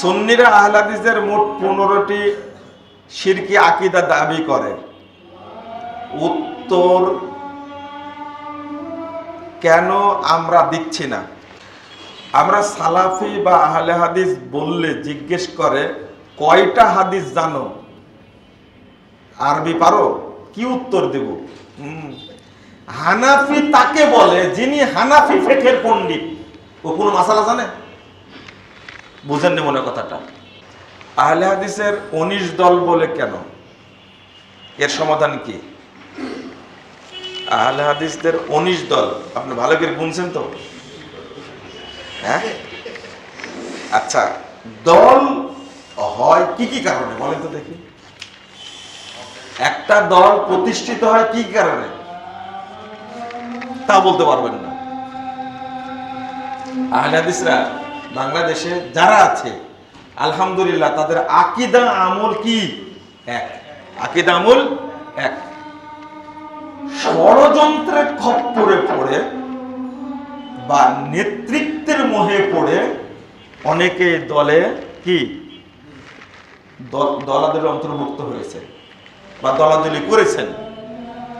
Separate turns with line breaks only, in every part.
সুন্নিরা আহলাদিসের মোট পনেরোটি শিরকি আকিদা দাবি করে। উত্তর কেন আমরা দিচ্ছি না? আমরা সালাফি বা আহলে হাদিস বললে জিজ্ঞেস করে, কয়টা হাদিস জানো? আরবি পারো? কি উত্তর দেব। হানাফি তাকে বলে যিনি হানাফি ফেকের পণ্ডিত। ও কোনো মাসালা জানে? বুঝেননি মনে কথাটা। আহলে হাদিসের উনিশ দল বলে কেন? এর সমাধান কি? আহলে হাদিসদের উনিশ দল, আপনি ভালো করে গুনছেন তো? হ্যাঁ? আচ্ছা দল হয় কি কি কারণে? বলেন তো দেখি। একটা দল প্রতিষ্ঠিত হয় কি কারণে? তা বলতে পারবেন না। আহলে হাদিসরা বাংলাদেশে যারা আছে, আলহামদুলিল্লাহ তাদের আকিদা আমল কি? এক। আকিদা আমল এক। ষড়যন্ত্রের খপ্পরে পড়ে বা নেতৃত্বের মোহে পড়ে অনেকে দলে কি? দলাদলে অন্তর্ভুক্ত হয়েছে বা দলাদলি করেছেন।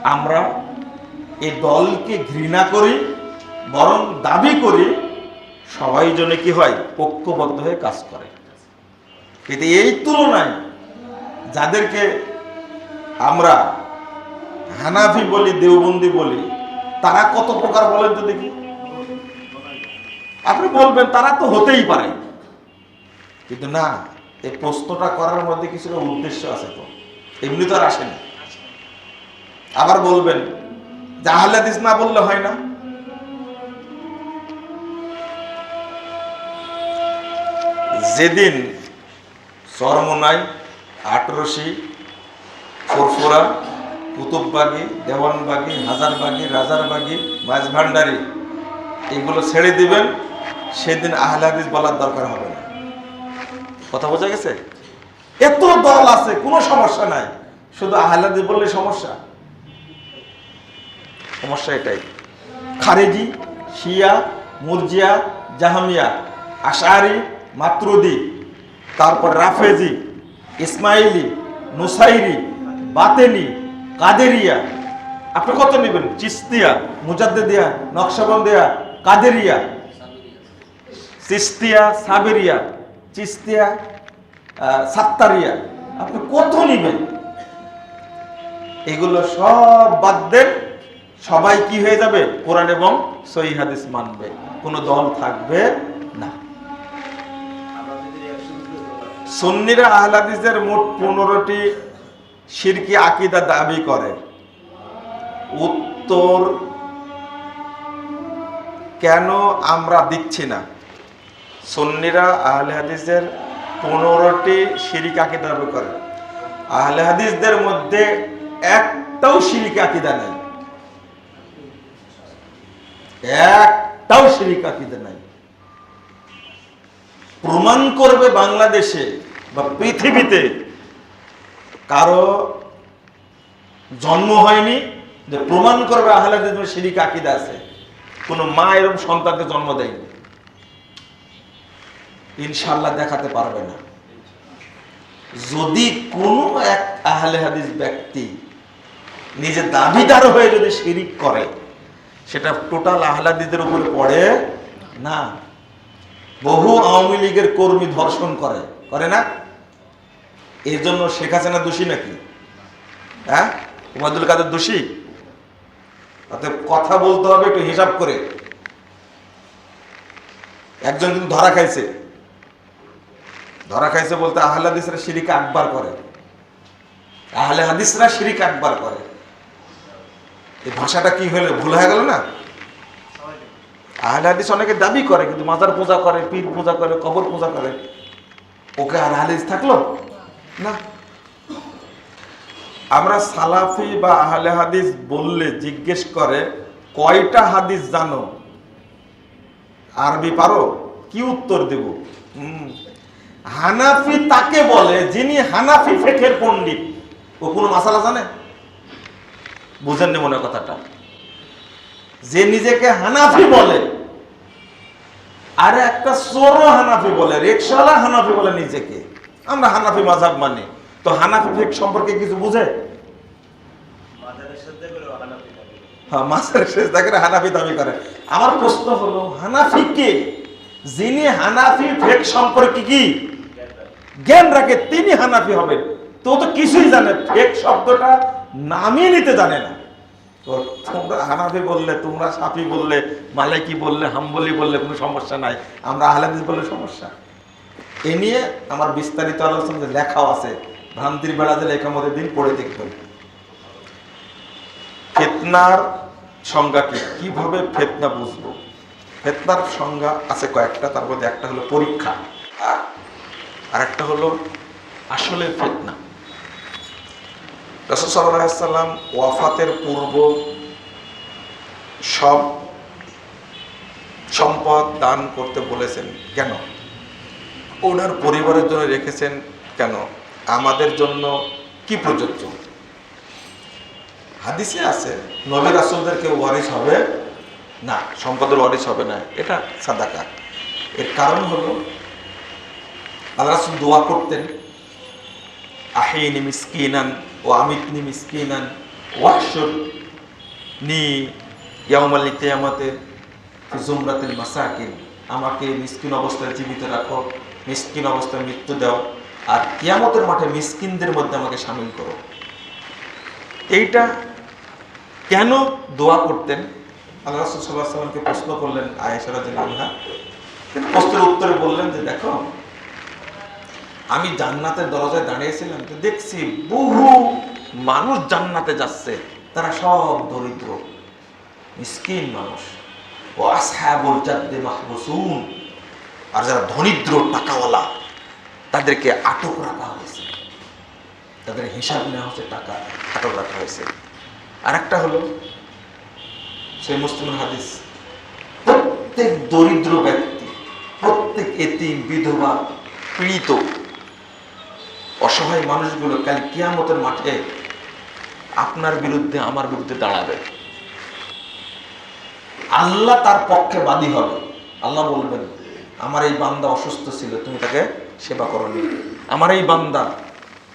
আমরা এই দলকে ঘৃণা করি, বরং দাবি করি সবাই জন্য কি হয়? ঐক্যবদ্ধ হয়ে কাজ করে। কিন্তু এই তুলনায় যাদেরকে আমরা হানাফি বলি, দেওবন্দি বলি, তারা কত প্রকার বলেন তো দেখি? আপনি বলবেন, তারা তো হতেই পারে। কিন্তু না, এই প্রশ্নটা করার মধ্যে কিছুটা উদ্দেশ্য আছে তো। এমনি তো আর আসেনি। আবার বলবেন জাহালাদিস না বললে হয় না। যেদিন চরমোনাই আটরশি ফুরফুরা কুতুববাগি দেওয়ানবাগি হাজারবাগি রাজারবাগি মাঝভান্ডারি এগুলো ছেড়ে দিবেন, সেদিন আহলে হাদিস বলার দরকার হবে না। কথা বোঝা গেছে? এত দল আছে, কোনো সমস্যা নাই। শুধু আহলে হাদিস বললে সমস্যা। সমস্যা এটাই। খারেজি, শিয়া, মুরজিয়া, জাহামিয়া, আশারি মাতরুদি তারপর রাফেজি, ইসমাইলি, নুসাইরি, বাতেনি, কাদেরিয়া। আপনি কত নেবেন? চিস্তিয়া মুজাদ্দিয়া নকশবন্দিয়া, কাদেরিয়া। চিস্তিয়া, সাবেরিয়া। চিস্তিয়া সাত্তারিয়া। আপনি কত নেবেন? এগুলো সব বাদ দেন। সবাই কি হয়ে যাবে? কোরআন এবং সহি হাদিস মানবে। কোনো দল থাকবে সুন্নিরা আহলাদিসের মোট পনেরোটি শিরকি আকিদা দাবি করে। উত্তর কেন আমরা দিচ্ছি না? সন্নিরা আহলে হাদিসের পনেরোটি শিরিক আকিদা দাবি করে। আহলে হাদিসদের মধ্যে একটাও শিরিক আকিদা নেই। একটাও শিরিক আকিদা নাই। প্রমাণ করবে বাংলাদেশে বা পৃথিবীতে কারও জন্ম হয়নি, যে প্রমাণ করবে আহলাদের শিরিক আকিদা আছে। কোনো মা এরকম সন্তানকে জন্ম দেয়নি। ইনশাল্লাহ দেখাতে পারবে না। যদি কোনো এক আহলে হাদিস ব্যক্তি নিজে দাবিদার হয়ে যদি শিরিক করে, সেটা টোটাল আহলাদিদের উপরে পড়ে না। বহু আওয়ামী লীগের কর্মী ধর্ষণ করে। করে না? এর জন্য শেখ হাসিনা দোষী নাকি? হ্যাঁ? উমাদুল কাদের দোষী? অতএব কথা বলতে হবে, একটু হিসাব করে। একজন কিন্তু ধরা খাইছে। ধরা খাইছে বলতে আহলে হাদিসরা শিরিক আকবার করে। আহলে হাদিসরা শিরিক আকবার করে। এই ভাষাটা কি হলো, ভুল হয়ে গেল না? আহলে হাদিস অনেকে দাবি করে, কিন্তু মাজার পূজা করে, পীর পূজা করে, কবর পূজা করে। ওকে আর হাদিস থাকল? না। আমরা সালাফি বা আহলে হাদিস বললে জিজ্ঞেস করে, কয়টা হাদিস জানো? আরবি পারো? কি উত্তর দেব। হানাফি তাকে বলে যিনি হানাফি ফেকের পণ্ডিত। ও কোনো মাসালা জানে? বুঝেননি মনে কথাটা। যে নিজেকে হানাফি বলে আর একটা চোরো হানাফি বলে রিক্সাওয়ালা হানাফি বলে নিজেকে। আমরা হানাফি মাঝাব মানি। তো হানাফি ফিক সম্পর্কে কিছু বুঝে? হ্যাঁ মাছের শেষ দেখে হানাফি দাবি করে। আমার প্রশ্ন হলো, হানাফি কে? যিনি হানাফি ফেক সম্পর্কে কি? জ্ঞান রাখে, তিনি হানাফি হবেন। তো তো কিছুই জানে, ফেক শব্দটা নামিয়ে নিতে জানে না। তোমরা হানাফি বললে, তোমরা সাফি বললে মালিকি বললে, হাম্বলি বললে কোনো সমস্যা নাই। আমরা আহলাদিস বললে সমস্যা। এ নিয়ে আমার বিস্তারিত আলোচনা লেখাও আছে। ভ্রান্তির বেড়া লেখা মধ্যে দিন পড়ে দেখবেন। ফেতনার সংজ্ঞা কি? কীভাবে ফেতনা বুঝব? ফেতনার সংজ্ঞা আছে কয়েকটা, তার মধ্যে একটা হলো পরীক্ষা, আর একটা হলো আসলে ফেতনা। রসদ সাল্লাম ওয়াফাতের পূর্ব সব সম্পদ দান করতে বলেছেন। কেন? ওনার পরিবারের জন্য রেখেছেন কেন? আমাদের জন্য কি প্রযোজ্য? হাদিসে আছে, নবী রাসুলদের কেউ ওয়ারিস হবে না, সম্পদের ওয়ারিস হবে না, এটা সাদাকা। এর কারণ হলো, আল্লাহ রাসুল দোয়া করতেন, আহিনি মিসকিনান ও আমিতনি মিসকিনান, ওয়াহশুর নি জুমরাতিল মাসাকিন। আমাকে মিসকিন অবস্থায় জীবিত রাখো, মিসকিন অবস্থায় মৃত্যু দাও আর কিয়ামতের মাঠে মিসকিনদের মধ্যে আমাকে সামিল করো। এইটা কেন দোয়া করতেন? আল্লাহ রাসূল আলাইহি সাল্লামকে প্রশ্ন করলেন আয়েশা রাদিয়াল্লাহু আনহা। প্রশ্নের উত্তরে বললেন যে, দেখো আমি জান্নাতের দরজায় দাঁড়িয়েছিলাম তো দেখছি বহু মানুষ জান্নাতে যাচ্ছে। তারা সব দরিদ্র, মিসকিন মানুষ। ও আসহাবুল জাদ্দে মাহবুসুন। আর যারা ধনিদ্র, টাকাওয়ালা, তাদেরকে আটক রাখা হয়েছে। তাদের হিসাব নেওয়া হচ্ছে টাকা আটক রাখা হয়েছে। আর একটা হলো সেই মুসলিমের হাদিস। প্রত্যেক দরিদ্র ব্যক্তি, প্রত্যেক এতিম, বিধবা, পীড়িত অসহায় মানুষগুলো কাল কিয়ামতের মাঠে আপনার বিরুদ্ধে, আমার বিরুদ্ধে দাঁড়াবে। আল্লাহ তার পক্ষে বাদী হবে। আল্লাহ বলবেন, আমার এই বান্দা অসুস্থ ছিল, তুমি তাকে সেবা করনি। আমার এই বান্দা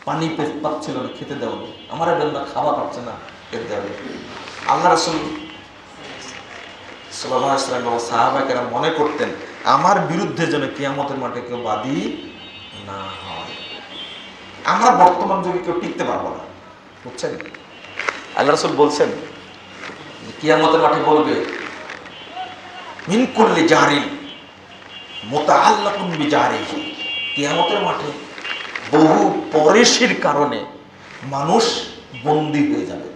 পানি পাচ্ছিল না, খেতে দেওনি। আমার এই বান্দা খাওয়া পাচ্ছে না খেতে দেওয়া আল্লাহ রসুল সাল্লাম সাহাবাকেরা মনে করতেন, আমার বিরুদ্ধে যেন কিয়ামতের মাঠে কেউ বাদী না হয়। আমরা বর্তমান যুগে কেউ টিকতে পারব না। বুঝছেন? আল্লাহ রসুল বলছেন কিয়ামতের মাঠে বলবে মিনকুল্লি জারিল মোতাল্লাকুন বিজারিহি কিয়ামতের মাঠে বহু পরেশির কারণে মানুষ বন্দি হয়ে যাবে,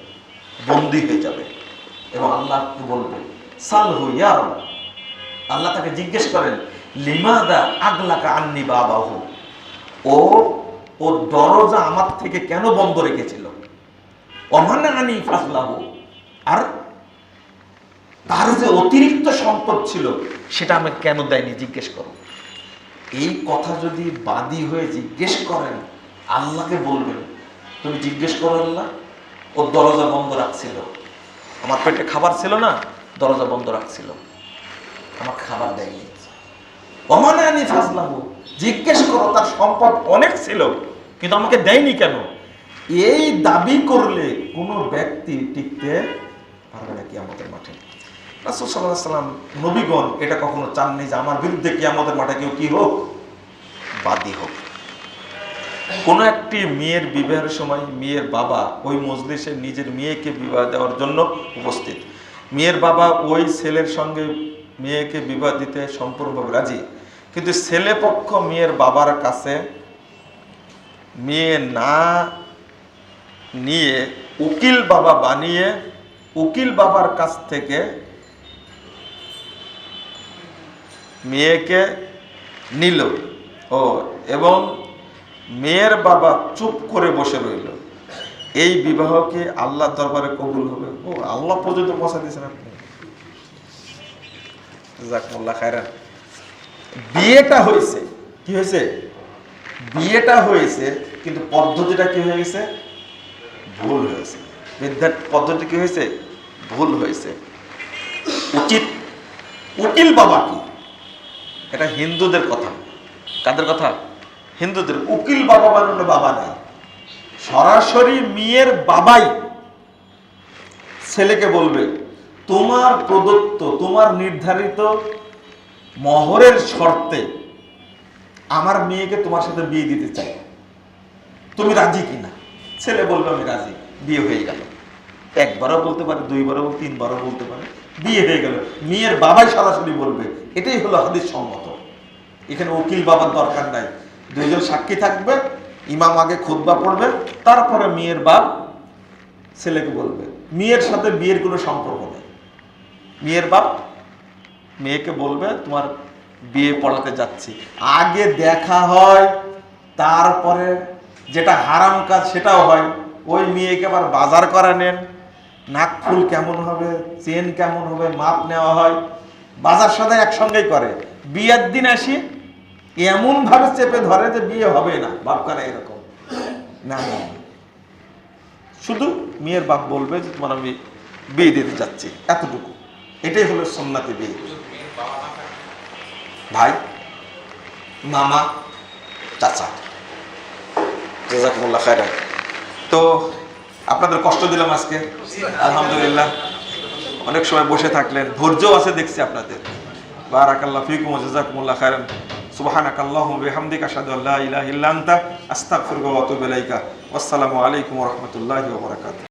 বন্দি হয়ে যাবে। এবং আল্লাহ কি বলবে? সালহু ইয়া রব। আল্লাহ তাকে জিজ্ঞেস করেন, লিমাদা আগলাকা আন্নি বাবাহু? ও ও দরজা আমার থেকে কেন বন্ধ রেখেছিল? অমানা আনি ফাজলাহু। আর তার যে অতিরিক্ত সম্পদ ছিল, সেটা আমাকে কেন দেয়নি? জিজ্ঞেস করো। এই কথা যদি বাদী হয়ে জিজ্ঞেস করেন, আল্লাহকে বলবেন, তুমি জিজ্ঞেস করো আল্লাহ ও দরজা বন্ধ রাখছিল। আমার পেটে খাবার ছিল না, দরজা বন্ধ রাখছিল। আমার খাবার দেয়নি। অমানে আনি ফাজলাহু, জিজ্ঞেস করো, তার সম্পদ অনেক ছিল। কিন্তু আমাকে দেয়নি কেন? এই দাবি করলে কোনো ব্যক্তি টিকতে পারবে না কি আমাদের মাঠে। রাসূল সাল্লাম, নবীগণ এটা কখনো চাননি যে আমার বিরুদ্ধে কি আমাদের মাঠে কেউ কি হোক, বাদী হোক। কোনো একটি মেয়ের বিবাহের সময় মেয়ের বাবা ওই মজলিসে নিজের মেয়েকে বিবাহ দেওয়ার জন্য উপস্থিত। মেয়ের বাবা ওই ছেলের সঙ্গে মেয়েকে বিবাহ দিতে সম্পূর্ণভাবে রাজি। কিন্তু ছেলে পক্ষ মেয়ের বাবার কাছে মেয়ে না নিয়ে উকিল বাবা বানিয়ে উকিল বাবার কাছ থেকে মেয়েকে নিল। ও, এবং মেয়ের বাবা চুপ করে বসে রইল। এই বিবাহ কি আল্লাহ দরবারে কবুল হবে? ও, আল্লাহ পর্যন্ত পৌঁছা দিয়েছেন আপনি। জাকমুল্লাহ খায়রান। বিয়েটা হয়েছে। কি হয়েছে? বিয়েটা হয়েছে, কিন্তু পদ্ধতিটা কি হয়ে গেছে? ভুল হয়েছে। বিদ্যার পদ্ধতি কি হয়েছে? ভুল হয়েছে। উচিত, উকিল বাবা কি? এটা হিন্দুদের কথা। কাদের কথা? হিন্দুদের। উকিল বাবা বানানো বাবা নাই। সরাসরি মেয়ের বাবাই ছেলেকে বলবে, তোমার প্রদত্ত, তোমার নির্ধারিত মহরের শর্তে আমার মেয়েকে তোমার সাথে বিয়ে দিতে চাই। তুমি রাজি কিনা? ছেলে বলবে আমি রাজি। বিয়ে হয়ে গেল। একবারও বলতে পারে, দুইবারও তিনবারও বলতে পারে। বিয়ে হয়ে গেল। মেয়ের বাবাই সরাসরি বলবে, এটাই হলো হাদিস সম্মত। এখানে উকিল বাবার দরকার নাই। দুইজন সাক্ষী থাকবে, ইমাম আগে খুতবা পড়বে, তারপরে মেয়ের বাপ ছেলেকে বলবে। মেয়ের সাথে বিয়ের কোনো সম্পর্ক নেই। মেয়ের বাপ মেয়েকে বলবে, তোমার বিয়ে পড়াতে যাচ্ছি। আগে দেখা হয়, তারপরে যেটা হারাম কাজ সেটাও হয়। ওই মেয়েকে আবার বাজার করা নেন। নাক ফুল কেমন হবে, চেন কেমন হবে, মাপ নেওয়া হয়। বাজার সাথে একসঙ্গেই করে। বিয়ের দিন আসি এমন ভাবে চেপে ধরে যে বিয়ে হবে না। বাপ করে এরকম। না না না। শুধু মেয়ের বাপ বলবে যে, তোমার আমি বিয়ে দিতে যাচ্ছি। এতটুকু। এটাই হলো সোমনাথে বিয়ে। ভাই, মামা, চাচা, জাজাকুমুল্লাহ খায়রান। তো আপনাদের কষ্ট দিলাম আজকে, আলহামদুলিল্লাহ। অনেক সময় বসে থাকলেন ধৈর্য আছে দেখছি আপনাদের। বারাকাল্লাহ ফিকুম ওয়া জাযাকুমুল্লাহ খায়রান। সুবহানাকা আল্লাহুম্মা বিহামদিকা, আশহাদু আল্লা ইলাহা ইল্লা আনতা, আস্তাগফিরুকা ওয়া আতুবু ইলাইকা। ওয়াসসালামু আলাইকুম রাহমাতুল্লাহি ওয়া বারাকাতুহু।